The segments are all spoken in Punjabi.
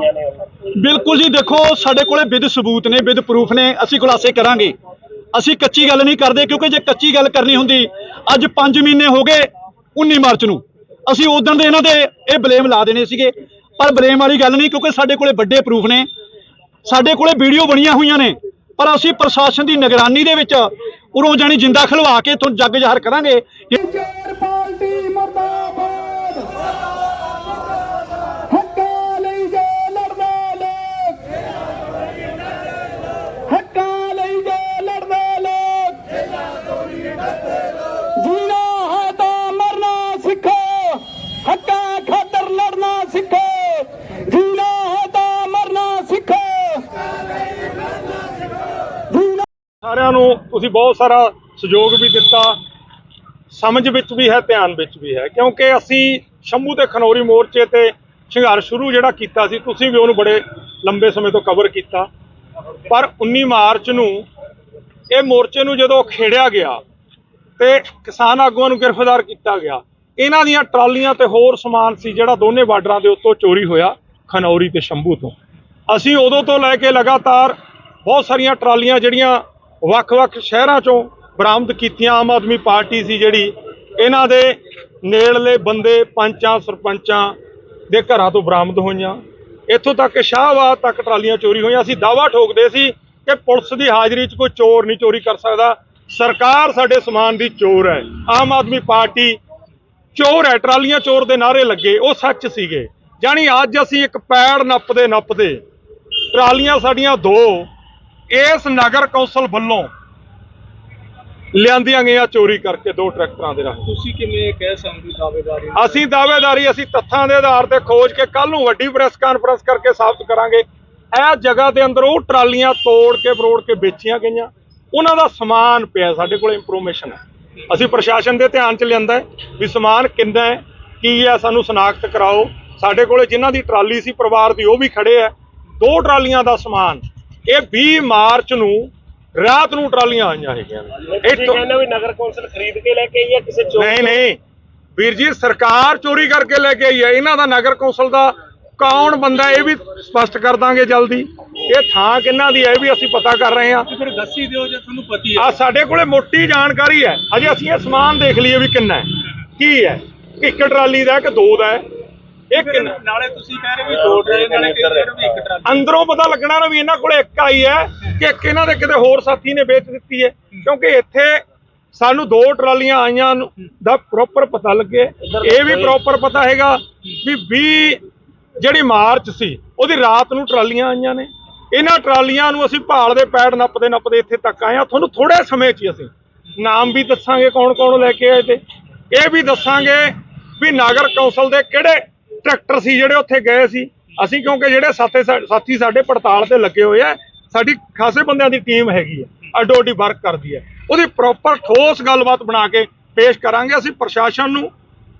ਗਈਆਂ ਨੇ ਉਹਨਾਂ ਬਿਲਕੁਲ ਜੀ ਦੇਖੋ ਸਾਡੇ ਕੋਲੇ ਵਿਦ ਸਬੂਤ ਨੇ ਵਿਦ ਪ੍ਰੂਫ ਨੇ ਅਸੀਂ ਖੁਲਾਸੇ ਕਰਾਂਗੇ। ਅਸੀਂ ਕੱਚੀ ਗੱਲ ਨਹੀਂ ਕਰਦੇ ਕਿਉਂਕਿ ਜੇ ਕੱਚੀ ਗੱਲ ਕਰਨੀ ਹੁੰਦੀ ਅੱਜ 5 ਮਹੀਨੇ ਹੋ ਗਏ 19 ਮਾਰਚ ਨੂੰ। ਅਸੀਂ ਉਦੋਂ ਦੇ ਇਹਨਾਂ ਦੇ ਇਹ ਬਲੇਮ ਲਾ ਦੇਣੇ ਸੀਗੇ। ਪਰ ਬਲੇਮ ਵਾਲੀ ਗੱਲ ਨਹੀਂ ਕਿਉਂਕਿ ਸਾਡੇ ਕੋਲੇ ਵੱਡੇ ਪ੍ਰੂਫ ਨੇ। ਸਾਡੇ ਕੋਲੇ ਵੀਡੀਓ ਬਣੀਆਂ ਹੋਈਆਂ ਨੇ। ਪਰ ਅਸੀਂ ਪ੍ਰਸ਼ਾਸਨ ਦੀ ਨਿਗਰਾਨੀ ਦੇ ਵਿੱਚ ਉਰੋਂ ਜਾਣੀ ਜਿੰਦਾ ਖਲਵਾ ਕੇ ਤੁਹਾਨੂੰ ਜੱਗ ਜ਼ਾਹਰ ਕਰਾਂਗੇ। ਬਹੁਤ ਸਾਰਾ ਸਹਿਯੋਗ ਵੀ ਦਿੱਤਾ। ਸਮਝ ਵਿੱਚ ਵੀ ਹੈ, ਧਿਆਨ ਵਿੱਚ ਵੀ ਹੈ। ਕਿਉਂਕਿ ਅਸੀਂ ਸ਼ੰਭੂ ਤੇ ਖਨੌਰੀ ਮੋਰਚੇ ਤੇ ਸੰਘਰਸ਼ ਸ਼ੁਰੂ ਜਿਹੜਾ ਕੀਤਾ ਸੀ, ਤੁਸੀਂ ਵੀ ਉਹਨੂੰ ਬੜੇ ਲੰਬੇ ਸਮੇਂ ਤੋਂ ਕਵਰ ਕੀਤਾ। ਪਰ 19 ਮਾਰਚ ਨੂੰ ਇਹ ਮੋਰਚੇ ਨੂੰ ਜਦੋਂ ਖੇੜਿਆ ਗਿਆ ਤੇ ਕਿਸਾਨ ਆਗੂਆਂ ਨੂੰ ਗ੍ਰਿਫਤਾਰ ਕੀਤਾ ਗਿਆ, ਇਹਨਾਂ ਦੀਆਂ ਟਰਾਲੀਆਂ ਤੇ ਹੋਰ ਸਮਾਨ ਸੀ ਜਿਹੜਾ ਦੋਨੇ ਬਾਰਡਰਾਂ ਦੇ ਉੱਤੋਂ ਚੋਰੀ ਹੋਇਆ, ਖਨੌਰੀ ਤੇ ਸ਼ੰਭੂ ਤੋਂ। ਅਸੀਂ ਉਦੋਂ ਤੋਂ ਲੈ ਕੇ ਲਗਾਤਾਰ ਬਹੁਤ ਸਾਰੀਆਂ ਟਰਾਲੀਆਂ ਜਿਹੜੀਆਂ ਵੱਖ-ਵੱਖ ਸ਼ਹਿਰਾਂ ਚੋਂ ਬਰਾਮਦ ਕੀਤੀਆਂ ਆਮ ਆਦਮੀ ਪਾਰਟੀ ਸੀ ਜਿਹੜੀ, ਇਹਨਾਂ ਦੇ ਨੇੜਲੇ ਬੰਦੇ ਪੰਚਾਂ, ਸਰਪੰਚਾਂ ਦੇ ਘਰਾਂ ਤੋਂ ਬਰਾਮਦ ਹੋਈਆਂ। ਇੱਥੋਂ ਤੱਕ ਕਿ ਸ਼ਾਹਬਾਦ ਤੱਕ ਟਰਾਲੀਆਂ ਚੋਰੀ ਹੋਈਆਂ। ਅਸੀਂ ਦਾਵਾ ਠੋਕਦੇ ਸੀ ਕਿ ਪੁਲਿਸ ਦੀ ਹਾਜ਼ਰੀ 'ਚ ਕੋਈ ਚੋਰ ਨਹੀਂ ਚੋਰੀ ਕਰ ਸਕਦਾ। ਸਰਕਾਰ ਸਾਡੇ ਸਮਾਨ ਦੀ ਚੋਰ ਹੈ। ਆਮ ਆਦਮੀ ਪਾਰਟੀ ਚੋਰ ਹੈ। ਟਰਾਲੀਆਂ ਚੋਰ ਦੇ ਨਾਰੇ ਲੱਗੇ। ਉਹ ਸੱਚ ਸੀਗੇ। ਜਾਣੀ ਅੱਜ ਅਸੀਂ ਇੱਕ ਪੈੜ ਨੱਪਦੇ ਨੱਪਦੇ ਟਰਾਲੀਆਂ ਸਾਡੀਆਂ ਦੋ ਇਸ ਨਗਰ ਕੌਂਸਲ ਵੱਲੋਂ ਲਿਆਂਦੀਆਂ ਗਈਆਂ ਚੋਰੀ ਕਰਕੇ ਦੋ ਟਰੈਕਟਰਾਂ ਦੇ ਰਾਹੀਂ। ਤੁਸੀਂ ਕਿਵੇਂ ਕਹਿ ਸਕਦੇ ਦਾਅਵੇਦਾਰੀ ਅਸੀਂ ਦਾਅਵੇਦਾਰੀ ਅਸੀਂ ਤੱਥਾਂ ਦੇ ਆਧਾਰ ਤੇ ਖੋਜ ਕੇ ਕੱਲ ਨੂੰ ਵੱਡੀ ਪ੍ਰੈਸ ਕਾਨਫਰੰਸ ਕਰਕੇ ਸਾਬਤ ਕਰਾਂਗੇ। ਇਹ ਜਗ੍ਹਾ ਦੇ ਅੰਦਰ ਉਹ ਟਰਾਲੀਆਂ ਤੋੜ ਕੇ ਫਰੋੜ ਕੇ ਵੇਚੀਆਂ ਗਈਆਂ। ਉਹਨਾਂ ਦਾ ਸਮਾਨ ਪਿਆ ਸਾਡੇ ਕੋਲ ਇਨਫੋਰਮੇਸ਼ਨ ਹੈ। ਅਸੀਂ ਪ੍ਰਸ਼ਾਸਨ ਦੇ ਧਿਆਨ ਚ ਲਿਆਂਦਾ ਹੈ ਵੀ ਸਮਾਨ ਕਿੰਨਾ ਹੈ ਕੀ ਹੈ ਸਾਨੂੰ ਸ਼ਨਾਖਤ ਕਰਾਓ। ਸਾਡੇ ਕੋਲੇ ਜਿਨ੍ਹਾਂ ਦੀ ਟਰਾਲੀ ਸੀ ਪਰਿਵਾਰ ਦੀ ਉਹ ਵੀ ਖੜੇ ਆ ਦੋ ਟਰਾਲੀਆਂ ਦਾ ਸਮਾਨ ਇਹ 20 ਮਾਰਚ ਨੂੰ ਰਾਤ ਨੂੰ ਟਰਾਲੀਆਂ ਆਈਆਂ ਹੈਗੀਆਂ ਨੇ। ਇੱਥੋਂ- ਕਹਿੰਦੇ ਵੀ ਨਗਰ ਕੌਂਸਲ ਖਰੀਦ ਕੇ ਲੈ ਕੇ ਆਈ ਹੈ ਕਿਸੇ ਚੋਰ ਨਹੀਂ ਨਹੀਂ। ਵੀਰ ਜੀ ਸਰਕਾਰ ਚੋਰੀ ਕਰਕੇ ਲੈ ਕੇ ਆਈ ਹੈ। ਇਹਨਾਂ ਦਾ ਨਗਰ ਕੌਂਸਲ ਦਾ ਕੌਣ ਬੰਦਾ ਇਹ ਵੀ ਸਪਸ਼ਟ ਕਰ ਦਾਂਗੇ ਜਲਦੀ। ਇਹ ਥਾਂ ਕਿਹਨਾਂ ਦੀ ਹੈ ਇਹ ਵੀ ਅਸੀਂ ਪਤਾ ਕਰ ਰਹੇ ਹਾਂ। ਫਿਰ ਦੱਸੀ ਦਿਓ ਜੇ ਤੁਹਾਨੂੰ ਪਤੀ ਆ ਸਾਡੇ ਕੋਲੇ ਮੋਟੀ ਜਾਣਕਾਰੀ ਹੈ। ਅਜੇ ਅਸੀਂ ਇਹ ਸਮਾਨ ਦੇਖ ਲਈਏ ਵੀ ਕਿੰਨਾ ਹੈ। ਕੀ ਹੈ? ਇੱਕ ਟਰਾਲੀ ਦਾ ਕਿ ਦੋ ਦਾ ਹੈ। ਇਹ ਕਿੰਨਾ ਨਾਲੇ ਤੁਸੀਂ ਕਹਿ ਰਹੇ ਵੀ ਦੋ ਟਰੇ ਨਾਲੇ ਕਹਿ ਰਹੇ ਵੀ ਇੱਕ ਟਰਾਲੀ ਅੰਦਰੋਂ ਪਤਾ ਲੱਗਣਾ ਨਾ ਵੀ ਇਹਨਾਂ ਕੋਲੇ ਇੱਕ ਆਈ ਹੈ ਕਿ ਇੱਕ ਇਹਨਾਂ ਦੇ ਕਿਤੇ ਹੋਰ ਸਾਥੀ ਨੇ ਵੇਚ ਦਿੱਤੀ ਹੈ। ਕਿਉਂਕਿ ਇੱਥੇ ਸਾਨੂੰ ਦੋ ਟਰਾਲੀਆਂ ਆਈਆਂ ਦਾ ਪ੍ਰੋਪਰ ਪਤਾ ਲੱਗੇ। ਇਹ ਵੀ ਪ੍ਰੋਪਰ ਪਤਾ ਹੈਗਾ ਵੀ 20 ਜਿਹੜੀ ਮਾਰਚ ਸੀ ਉਹਦੀ ਰਾਤ ਨੂੰ ਟਰਾਲੀਆਂ ਆਈਆਂ ਨੇ। ਇਹਨਾਂ ਟਰਾਲੀਆਂ ਨੂੰ ਅਸੀਂ ਭਾਲ ਦੇ ਪੈੜ ਨੱਪਦੇ ਨੱਪਦੇ ਇੱਥੇ ਤੱਕ ਆਏ ਆ ਤੁਹਾਨੂੰ ਥੋੜੇ ਸਮੇਂ 'ਚ ਹੀ ਅਸੀਂ ਨਾਮ ਵੀ ਦੱਸਾਂਗੇ ਕੌਣ ਕੌਣ ਲੈ ਕੇ ਆਏ ਤੇ। ਇਹ ਵੀ ਦੱਸਾਂਗੇ ਵੀ ਨਗਰ ਕੌਂਸਲ ਦੇ ਕਿਹੜੇ ਟਰੈਕਟਰ ਸੀ ਜਿਹੜੇ ਉੱਥੇ ਗਏ ਸੀ। ਅਸੀਂ ਕਿਉਂਕਿ ਜਿਹੜੇ ਸਾਥੇ ਸਾਥੀ ਸਾਡੇ ਪੜਤਾਲ ਤੇ ਲੱਗੇ ਹੋਏ ਆ, ਸਾਡੀ ਖਾਸੇ ਬੰਦਿਆਂ ਦੀ ਟੀਮ ਹੈਗੀ ਹੈ ਅੱਡੋ ਅੱਡੀ ਵਰਕ ਕਰਦੀ ਹੈ ਉਹਦੀ ਪ੍ਰੋਪਰ ਠੋਸ ਗੱਲਬਾਤ ਬਣਾ ਕੇ ਪੇਸ਼ ਕਰਾਂਗੇ ਅਸੀਂ ਪ੍ਰਸ਼ਾਸਨ ਨੂੰ,